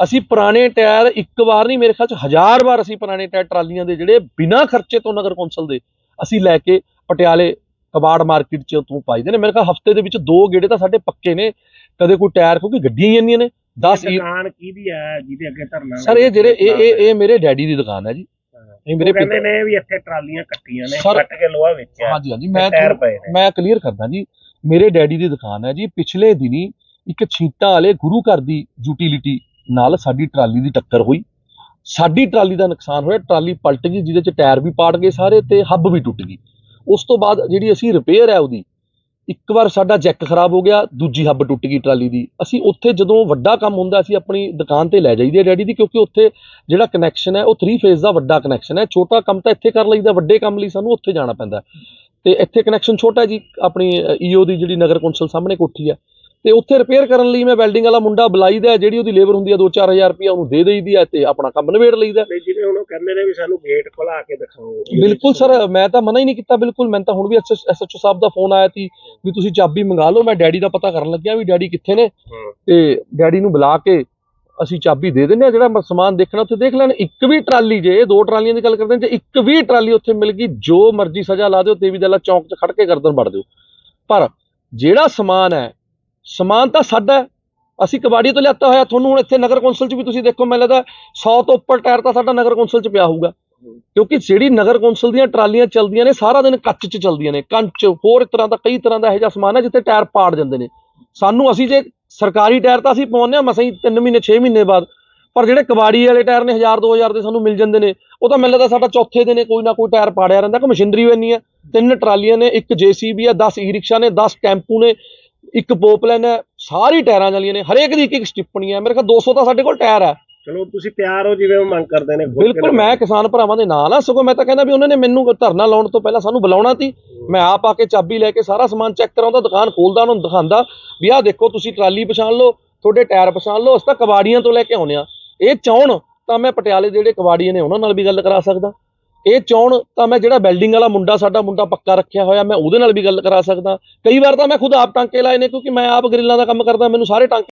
ਅਸੀਂ ਪੁਰਾਣੇ ਟਾਇਰ ਇੱਕ ਵਾਰ ਨਹੀਂ, ਮੇਰੇ ਖਿਆਲ ਚ ਹਜ਼ਾਰ ਵਾਰ ਅਸੀਂ ਪੁਰਾਣੇ ਟਾਇਰ ਟਰਾਲੀਆਂ ਦੇ ਜਿਹੜੇ ਬਿਨਾਂ ਖਰਚੇ ਤੋਂ ਨਗਰ ਕੌਂਸਲ ਦੇ ਅਸੀਂ ਲੈ ਕੇ ਪਟਿਆਲੇ ਕਬਾੜ ਮਾਰਕੀਟ ਚ ਤੋਂ ਪਾਈਦੇ ਨੇ। ਮੇਰੇ ਖਿਆਲ ਹਫ਼ਤੇ ਦੇ ਵਿੱਚ ਦੋ ਗੇੜੇ ਤਾਂ ਸਾਡੇ ਪੱਕੇ ਨੇ। ਕਦੇ ਕੋਈ ਟਾਇਰ ਕਿਉਂਕਿ ਗੱਡੀਆਂ ਹੀ ਇੰਨੀਆਂ ਨੇ। 10 ਦੁਕਾਨ ਕਿਹਦੀ ਹੈ ਜਿਹਦੇ ਅੱਗੇ ਧਰਨਾ ਸਰ ਇਹ ਜਿਹੜੇ ਇਹ ਇਹ ਇਹ ਮੇਰੇ ਡੈਡੀ ਦੀ ਦੁਕਾਨ ਹੈ ਜੀ। ਇਹ ਮੇਰੇ ਕਹਿੰਦੇ ਨੇ ਵੀ ਇੱਥੇ ਟਰਾਲੀਆਂ ਕੱਟੀਆਂ ਨੇ ਕੱਟ ਕੇ ਲੋਹਾ ਵੇਚਿਆ। ਹਾਂਜੀ ਹਾਂਜੀ। ਮੈਂ ਮੈਂ ਕਲੀਅਰ ਕਰਦਾ ਜੀ। ਮੇਰੇ ਡੈਡੀ ਦੀ ਦੁਕਾਨ ਹੈ ਜੀ। ਪਿਛਲੇ ਦਿਨੀ ਇੱਕ ਛੀਟਾਂ ਵਾਲੇ ਗੁਰੂ ਘਰ ਦੀ ਯੂਟਿਲਿਟੀ ਨਾਲ ਸਾਡੀ ਟਰਾਲੀ ਦੀ ਟੱਕਰ ਹੋਈ। ਸਾਡੀ ਟਰਾਲੀ ਦਾ ਨੁਕਸਾਨ ਹੋਇਆ। ਟਰਾਲੀ ਪਲਟ ਗਈ ਜਿਹਦੇ ਚ ਟਾਇਰ ਵੀ ਪਾੜ ਗਏ ਸਾਰੇ ਤੇ ਹੱਬ ਵੀ ਟੁੱਟ ਗਈ। ਉਸ ਤੋਂ ਬਾਅਦ ਜਿਹੜੀ ਅਸੀਂ ਰਿਪੇਅਰ ਹੈ ਉਹਦੀ, ਇੱਕ ਵਾਰ ਸਾਡਾ ਜੈਕ ਖਰਾਬ ਹੋ ਗਿਆ, ਦੂਜੀ ਹੱਬ ਟੁੱਟ ਗਈ ਟਰਾਲੀ ਦੀ। ਅਸੀਂ ਉੱਥੇ ਜਦੋਂ ਵੱਡਾ ਕੰਮ ਹੁੰਦਾ, ਅਸੀਂ ਆਪਣੀ ਦੁਕਾਨ ਤੇ ਲੈ ਜਾਈਦੇ ਡੈਡੀ ਦੀ, ਕਿਉਂਕਿ ਉੱਥੇ ਜਿਹੜਾ ਕਨੈਕਸ਼ਨ ਹੈ, ਉਹ 3 ਫੇਜ਼ ਦਾ ਵੱਡਾ ਕਨੈਕਸ਼ਨ ਹੈ। ਛੋਟਾ ਕੰਮ ਤਾਂ ਇੱਥੇ ਕਰ ਲਈਦਾ, ਵੱਡੇ ਕੰਮ ਲਈ ਸਾਨੂੰ ਉੱਥੇ ਜਾਣਾ ਪੈਂਦਾ। ਤੇ ਇੱਥੇ ਕਨੈਕਸ਼ਨ ਛੋਟਾ ਜੀ, ਆਪਣੀ ਈਓ ਦੀ ਜਿਹੜੀ ਨਗਰ ਕੌਂਸਲ ਸਾਹਮਣੇ ਕੋਠੀ ਹੈ। ਤੇ ਉੱਥੇ ਰਿਪੇਅਰ ਕਰਨ ਲਈ ਮੈਂ ਵੈਲਡਿੰਗ ਵਾਲਾ ਮੁੰਡਾ ਬੁਲਾਈਦਾ ਜਿਹੜੀ ਉਹਦੀ ਲੇਬਰ ਹੁੰਦੀ ਆ 2-4000 ਰੁਪਇਆ ਉਹਨੂੰ ਦੇ ਦੇਈਦੀ ਆ ਤੇ ਆਪਣਾ ਕੰਮ ਨਿਬੇੜ ਲਈਦਾ ਤੇ ਜਿਵੇਂ ਹੁਣ ਉਹ ਕਹਿੰਦੇ ਨੇ ਵੀ ਸਾਨੂੰ ਗੇਟ ਖੁਲਾ ਕੇ ਦਿਖਾਓ। ਬਿਲਕੁਲ ਸਰ ਮੈਂ ਤਾਂ ਮਨਾ ਹੀ ਨਹੀਂ ਕੀਤਾ ਬਿਲਕੁਲ। ਮੈਨੂੰ ਤਾਂ ਹੁਣ ਵੀ ਐਸਐਚਓ ਸਾਹਿਬ ਦਾ ਫੋਨ ਆਇਆ ਸੀ ਵੀ ਤੁਸੀਂ ਚਾਬੀ ਮੰਗਾ ਲਓ ਮੈਂ ਡੈਡੀ ਦਾ ਪਤਾ ਕਰਨ ਲੱਗਿਆ ਵੀ ਡੈਡੀ ਕਿੱਥੇ ਨੇ। ਤੇ ਡੈਡੀ ਨੂੰ ਬੁਲਾ ਕੇ ਅਸੀਂ ਚਾਬੀ ਦੇ ਦਿੰਦੇ ਆ ਜਿਹੜਾ ਮ- ਸਮਾਨ ਦੇਖਣਾ ਉੱਥੇ ਦੇਖ ਲੈਣ। ਇੱਕ ਵੀ ਟਰਾਲੀ ਜੇ ਦੋ ਟਰਾਲੀਆਂ ਦੀ ਗੱਲ ਕਰਦੇ ਜੇ ਇੱਕ ਵੀ ਟਰਾਲੀ ਉੱਥੇ ਮਿਲ ਗਈ ਜੋ ਮਰਜ਼ੀ ਸਜ਼ਾ ਲਾ ਦਿਓ ਤੇ ਵੀ ਦਲਾ ਚੌਂਕ 'ਚ ਖੜ ਕੇ ਗਰਦਨ ਵੜ ਦਿਓ। ਪਰ ਜਿਹੜਾ ਸਮਾਨ ਹੈ ਸਮਾਨ ਤਾਂ ਸਾਡਾ ਅਸੀਂ ਕਬਾੜੀ ਤੋਂ ਲਿਆਤਾ ਹੋਇਆ। ਤੁਹਾਨੂੰ ਹੁਣ ਇੱਥੇ ਨਗਰ ਕੌਂਸਲ 'ਚ ਵੀ ਤੁਸੀਂ ਦੇਖੋ, ਮੈਨੂੰ ਲੱਗਦਾ 100 ਤੋਂ ਉੱਪਰ ਟਾਇਰ ਤਾਂ ਸਾਡਾ ਨਗਰ ਕੌਂਸਲ 'ਚ ਪਿਆ ਹੋਊਗਾ। ਕਿਉਂਕਿ ਜਿਹੜੀ ਨਗਰ ਕੌਂਸਲ ਦੀਆਂ ਟਰਾਲੀਆਂ ਚੱਲਦੀਆਂ ਨੇ, ਸਾਰਾ ਦਿਨ ਕੱਚ 'ਚ ਚੱਲਦੀਆਂ ਨੇ। ਕੰਚ, ਹੋਰ ਤਰ੍ਹਾਂ ਦਾ, ਕਈ ਤਰ੍ਹਾਂ ਦਾ ਇਹੋ ਜਿਹਾ ਸਮਾਨ ਹੈ ਜਿੱਥੇ ਟਾਇਰ ਪਾੜ ਜਾਂਦੇ ਨੇ। ਸਾਨੂੰ ਅਸੀਂ ਜੇ ਸਰਕਾਰੀ ਟਾਇਰ ਤਾਂ ਅਸੀਂ ਪਾਉਂਦੇ ਹਾਂ, ਮਸਾਂ ਹੀ 3 ਮਹੀਨੇ 6 ਮਹੀਨੇ ਬਾਅਦ। ਪਰ ਜਿਹੜੇ ਕਬਾੜੀ ਵਾਲੇ ਟਾਇਰ ਨੇ 1000 2000 ਦੇ ਸਾਨੂੰ ਮਿਲ ਜਾਂਦੇ ਨੇ, ਉਹ ਤਾਂ ਮੈਨੂੰ ਲੱਗਦਾ ਸਾਡਾ ਚੌਥੇ ਦਿਨ ਕੋਈ ਨਾ ਕੋਈ ਟਾਇਰ ਪਾੜਿਆ ਰਹਿੰਦਾ। ਕਿ ਮਸ਼ੀਨਰੀ ਵੀ ਇੰਨੀ ਹੈ, ਤਿੰਨ ਟਰਾਲੀਆਂ ਨੇ, ਇੱਕ ਜੀਸੀਬੀ ਹੈ 10 ਈ ਰਿਕਸ਼ਾ ਨੇ 10 ਟੈਂਪੂ ਨੇ ਇੱਕ ਪੋਪਲੈਨ ਹੈ ਸਾਰੀ ਟਾਇਰਾਂ ਵਾਲੀਆਂ ਨੇ ਹਰੇਕ ਦੀ ਇੱਕ ਇੱਕ ਸਟਿੱਪਣੀ ਹੈ। ਮੇਰੇ ਖਿਆਲ 200 ਤਾਂ ਸਾਡੇ ਕੋਲ ਟਾਇਰ ਹੈ। ਚਲੋ ਤੁਸੀਂ ਤਿਆਰ ਹੋ ਜਿਵੇਂ ਉਹ ਮੰਗ ਕਰਦੇ ਨੇ ਬਿਲਕੁਲ ਮੈਂ ਕਿਸਾਨ ਭਰਾਵਾਂ ਦੇ ਨਾਲ ਆ ਸਗੋਂ ਮੈਂ ਤਾਂ ਕਹਿੰਦਾ ਵੀ ਉਹਨਾਂ ਨੇ ਮੈਨੂੰ ਧਰਨਾ ਲਾਉਣ ਤੋਂ ਪਹਿਲਾਂ ਸਾਨੂੰ ਬੁਲਾਉਣਾ ਸੀ। ਮੈਂ ਆਪ ਆ ਕੇ ਚਾਬੀ ਲੈ ਕੇ ਸਾਰਾ ਸਮਾਨ ਚੈੱਕ ਕਰਾਉਂਦਾ ਦੁਕਾਨ ਖੋਲਦਾ ਉਹਨਾਂ ਨੂੰ ਦਿਖਾਉਂਦਾ ਵੀ ਆਹ ਦੇਖੋ ਤੁਸੀਂ ਟਰਾਲੀ ਪਛਾਣ ਲਓ ਤੁਹਾਡੇ ਟਾਇਰ ਪਛਾਣ ਲਓ ਅਸੀਂ ਤਾਂ ਕਬਾੜੀਆਂ ਤੋਂ ਲੈ ਕੇ ਆਉਂਦੇ ਆ ਇਹ ਚਾਹਣ ਤਾਂ ਮੈਂ ਪਟਿਆਲੇ ਦੇ ਜਿਹੜੇ ਕਬਾੜੀਏ ਨੇ ਉਹਨਾਂ ਨਾਲ ਵੀ ਗੱਲ ਕਰਾ ਸਕਦਾ। ਇਹ ਚਾਹਣ ਤਾਂ ਮੈਂ ਜਿਹੜਾ ਬਿਲਡਿੰਗ ਵਾਲਾ ਮੁੰਡਾ, ਸਾਡਾ ਮੁੰਡਾ ਪੱਕਾ ਰੱਖਿਆ ਹੋਇਆ, ਮੈਂ ਉਹਦੇ ਨਾਲ ਵੀ ਗੱਲ ਕਰਾ ਸਕਦਾ। ਕਈ ਵਾਰ ਤਾਂ ਮੈਂ ਖੁਦ ਆਪ ਟਾਂਕੇ ਲਾਏ ਨੇ, ਕਿਉਂਕਿ ਮੈਂ ਆਪ ਗਰਿੱਲਾਂ ਦਾ ਕੰਮ ਕਰਦਾ, ਮੈਨੂੰ ਸਾਰੇ ਟਾਂਕੇ